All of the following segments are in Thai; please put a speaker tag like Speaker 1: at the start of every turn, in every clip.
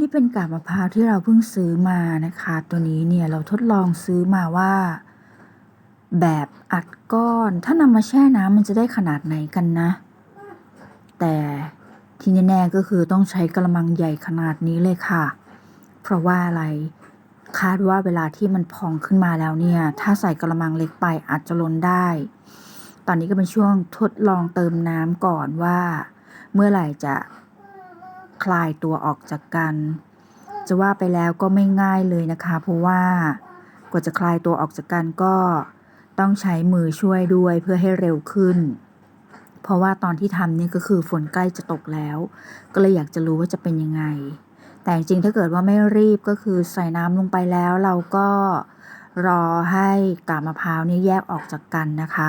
Speaker 1: นี่เป็นกาบมะพร้าวที่เราเพิ่งซื้อมานะคะ ตัวนี้เนี่ยเราทดลองซื้อมาว่า แบบอัดก้อน ถ้านำมาแช่น้ำมันจะได้ขนาดไหนกันนะ แต่ที่แน่ๆก็คือต้องใช้กระมังใหญ่ขนาดนี้เลยค่ะ เพราะว่าอะไรคาดว่าเวลาที่มันพองขึ้นมาแล้วเนี่ย ถ้าใส่กระมังเล็กไปอาจจะล้นได้ ตอนนี้ก็เป็นช่วงทดลองเติมน้ำก่อนว่า เมื่อไหร่จะ คลายตัวออกจากกัน จะว่าไปแล้วก็ไม่ง่ายเลยนะคะ เพราะว่ากว่าจะคลายตัวออกจากกันก็ต้องใช้มือช่วยด้วยเพื่อให้เร็วขึ้น เพราะว่าตอนที่ทำนี่ก็คือฝนใกล้จะตกแล้ว ก็เลยอยากจะรู้ว่าจะเป็นยังไง แต่จริงๆถ้าเกิดว่าไม่รีบก็คือใส่น้ำลงไปแล้วเราก็รอให้กาบมะพร้าวนี่แยกออกจากกันนะคะ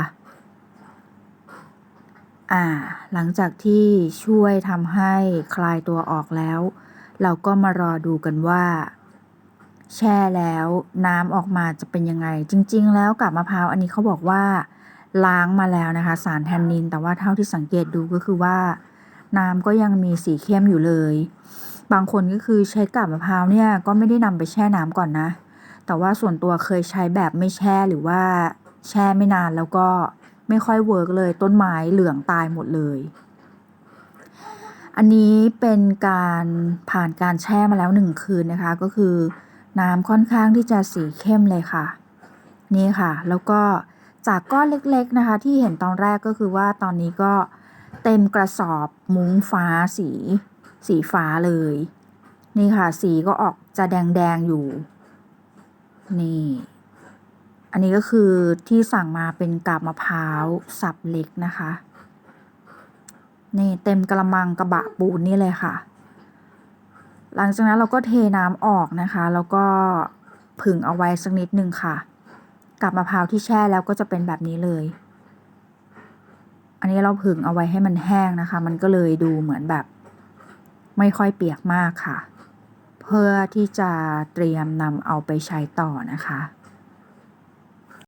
Speaker 1: อ่า หลังจากที่ช่วยทำให้คลายตัวออกแล้ว เราก็มารอดูกันว่า แช่แล้วน้ำออกมาจะเป็นยังไง จริง ๆ แล้วกับมะพร้าวอันนี้เขาบอกว่า ล้างมาแล้วนะคะ สารแทนนิน แต่ว่าเท่าที่สังเกตดูก็คือว่า น้ำก็ยังมีสีเข้มอยู่เลย บางคนก็คือใช้กาบมะพร้าวเนี่ยก็ไม่ได้นำไปแช่น้ำก่อนนะ แต่ว่าส่วนตัวเคยใช้แบบไม่แช่หรือว่าแช่ไม่นานแล้วก็ ไม่ค่อยเวิร์กเลยต้นไม้เหลืองตายหมดเลย อันนี้เป็นการผ่านการแช่มาแล้วหนึ่งคืนนะคะ ก็คือน้ำค่อนข้างที่จะสีเข้มเลยค่ะ นี่ค่ะ แล้วก็จากก้อนเล็กๆนะคะ ที่เห็นตอนแรกก็คือว่าตอนนี้ก็เต็มกระสอบมุ้งฟ้าสี สีฟ้าเลย นี่ค่ะ สีก็ออกจะแดง ๆ อยู่ นี่ อันนี้ก็คือที่สั่งมาเป็นกาบมะพร้าวสับเล็กนะคะ นี่เต็มกระมังกระบะปูนนี่เลยค่ะ หลังจากนั้นเราก็เทน้ำออกนะคะ แล้วก็ผึ่งเอาไว้สักนิดนึงค่ะกับมะพร้าวที่แช่แล้วก็จะเป็นแบบนี้เลย อันนี้เราผึ่งเอาไว้ให้มันแห้งนะคะ มันก็เลยดูเหมือนแบบ ไม่ค่อยเปียกมากค่ะ เพื่อที่จะเตรียมนำเอาไปใช้ต่อนะคะ